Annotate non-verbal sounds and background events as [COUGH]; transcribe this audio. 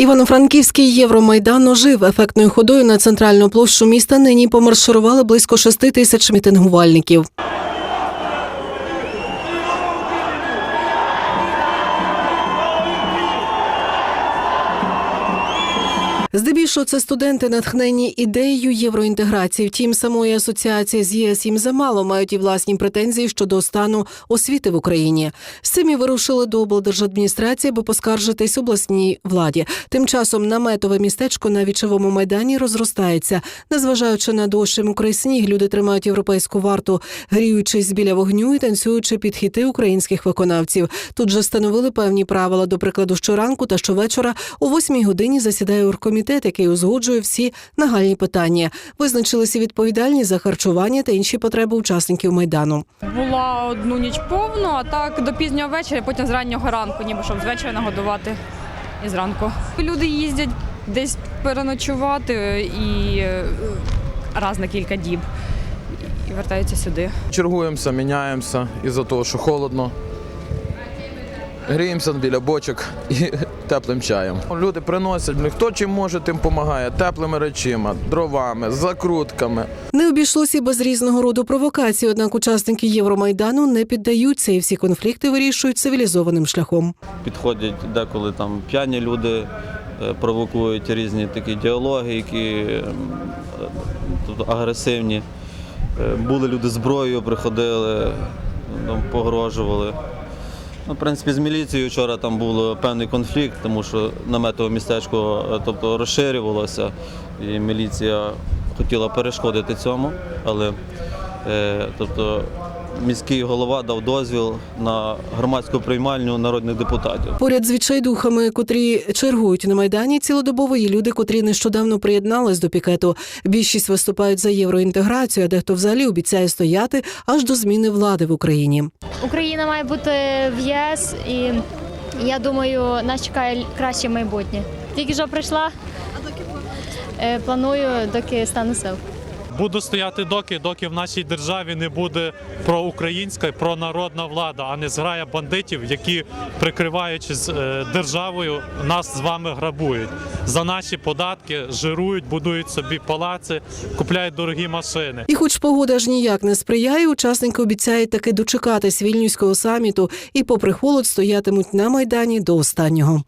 Івано-Франківський Євромайдан ожив ефектною ходою на центральну площу міста. Нині помарширували близько шести тисяч мітингувальників. Здебільшого це студенти, натхнені ідеєю євроінтеграції. Втім, самої асоціації з ЄС їм замало мають і власні претензії щодо стану освіти в Україні. З цим і вирушили до облдержадміністрації, аби поскаржитись обласній владі. Тим часом наметове містечко на вічовому майдані розростається. Незважаючи на дощ і мокрий сніг, люди тримають європейську варту, гріючись біля вогню і танцюючи під хіти українських виконавців. Тут же встановили певні правила. До прикладу, щоранку та щовечора о восьмій годині засідає оргкомітет, який узгоджує всі нагальні питання. Визначилися відповідальні за харчування та інші потреби учасників майдану. Була одну ніч повну, а так до пізнього вечора, потім з раннього ранку, ніби щоб з вечора нагодувати і зранку. Люди їздять десь переночувати і е, раз на кілька діб і вертаються сюди. Чергуємося, міняємося із-за того, що холодно. Гріємося біля бочок і [LAUGHS] теплим чаєм. Люди приносять, хто чим може, тим допомагає. Теплими речима, дровами, закрутками. Не обійшлося і без різного роду провокацій. Однак учасники Євромайдану не піддаються, і всі конфлікти вирішують цивілізованим шляхом. підходять деколи там п'яні люди, е, провокують різні такі діалоги, які тобто агресивні. Е, Були люди зброєю, приходили, там, погрожували. Ну, в принципі, з міліцією вчора там був певний конфлікт, тому що наметове містечко е, тобто, розширювалося, і міліція хотіла перешкодити цьому, але е, тобто, міський голова дав дозвіл на громадську приймальню народних депутатів. Поряд з відчайдухами, котрі чергують на майдані, цілодобово є люди, котрі нещодавно приєднались до пікету. Більшість виступають за євроінтеграцію, а дехто взагалі обіцяє стояти аж до зміни влади в Україні. Україна має бути в ЄС, і я думаю, нас чекає краще майбутнє. Тільки що прийшла. А доки планую, доки стану сил. Буду стояти доки, доки в нашій державі не буде проукраїнська і пронародна влада, а не зграя бандитів, які, прикриваючись е, державою, нас з вами грабують. За наші податки жирують, будують собі палаци, купляють дорогі машини. І, хоч погода ж ніяк не сприяє, учасники обіцяють таки дочекатись вільнюського саміту і, попри холод, стоятимуть на майдані до останнього.